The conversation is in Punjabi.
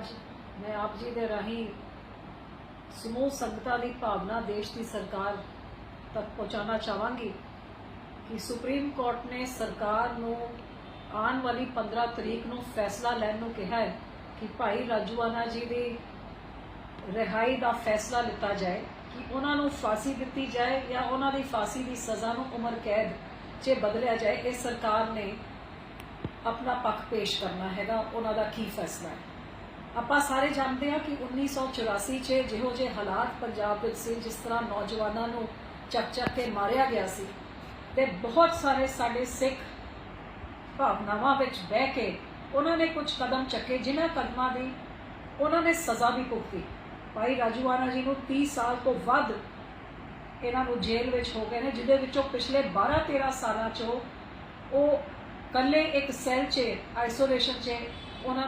ਅੱਜ ਮੈਂ ਆਪ ਜੀ ਦੇ ਰਾਹੀਂ ਸਮੂਹ ਸੰਗਤਾਂ ਦੀ ਭਾਵਨਾ ਦੇਸ਼ ਦੀ ਸਰਕਾਰ ਤੱਕ ਪਹੁੰਚਾਉਣਾ ਚਾਹਾਂਗੀ ਕਿ ਸੁਪਰੀਮ ਕੋਰਟ ਨੇ ਸਰਕਾਰ ਨੂੰ ਆਉਣ ਵਾਲੀ 15 ਤਰੀਕ ਨੂੰ ਫੈਸਲਾ ਲੈਣ ਨੂੰ ਕਿਹਾ ਹੈ ਕਿ ਭਾਈ ਰਾਜੂਆਨਾ ਜੀ ਦੀ ਰਿਹਾਈ ਦਾ ਫੈਸਲਾ ਲਿੱਤਾ ਜਾਏ, ਕਿ ਉਹਨਾਂ ਨੂੰ ਫਾਂਸੀ ਦਿੱਤੀ ਜਾਏ ਜਾਂ ਉਹਨਾਂ ਦੀ ਫਾਂਸੀ ਦੀ ਸਜ਼ਾ ਨੂੰ ਉਮਰ ਕੈਦ 'ਚ ਬਦਲਿਆ ਜਾਏ, ਇਹ ਸਰਕਾਰ ਨੇ ਆਪਣਾ ਪੱਖ ਪੇਸ਼ ਕਰਨਾ ਹੈਗਾ, ਉਹਨਾਂ ਦਾ ਕੀ ਫੈਸਲਾ ਹੈ। ਆਪਾਂ ਸਾਰੇ ਜਾਣਦੇ ਹਾਂ ਕਿ 1984 'ਚ ਜਿਹੋ ਜਿਹੇ ਹਾਲਾਤ ਪੰਜਾਬ ਵਿੱਚ ਸੀ, ਜਿਸ ਤਰ੍ਹਾਂ ਨੌਜਵਾਨਾਂ ਨੂੰ ਚੱਕ ਚੱਕ ਕੇ ਮਾਰਿਆ ਗਿਆ ਸੀ ਤੇ ਬਹੁਤ ਸਾਰੇ ਸਾਡੇ ਸਿੱਖ ਭਾਵਨਾਵਾਂ ਵਿੱਚ ਬਹਿ ਕੇ ਉਹਨਾਂ ਨੇ ਕੁਝ ਕਦਮ ਚੱਕੇ, ਜਿਨ੍ਹਾਂ ਕਦਮਾਂ ਦੀ ਉਹਨਾਂ ਨੇ ਸਜ਼ਾ ਵੀ ਭੁਗਤੀ। ਭਾਈ ਰਾਜੂਆਨਾ ਜੀ ਨੂੰ 30 ਸਾਲ ਤੋਂ ਵੱਧ ਇਹਨਾਂ ਨੂੰ ਜੇਲ੍ਹ ਵਿੱਚ ਹੋ ਗਏ ਨੇ, ਜਿਹਦੇ ਵਿੱਚੋਂ ਪਿਛਲੇ 12-13 ਸਾਲਾਂ ਚੋਂ ਉਹ ਕੱਲੇ ਇੱਕ ਸੈੱਲ 'ਚ ਆਈਸੋਲੇਸ਼ਨ 'ਚ ਉਹਨਾਂ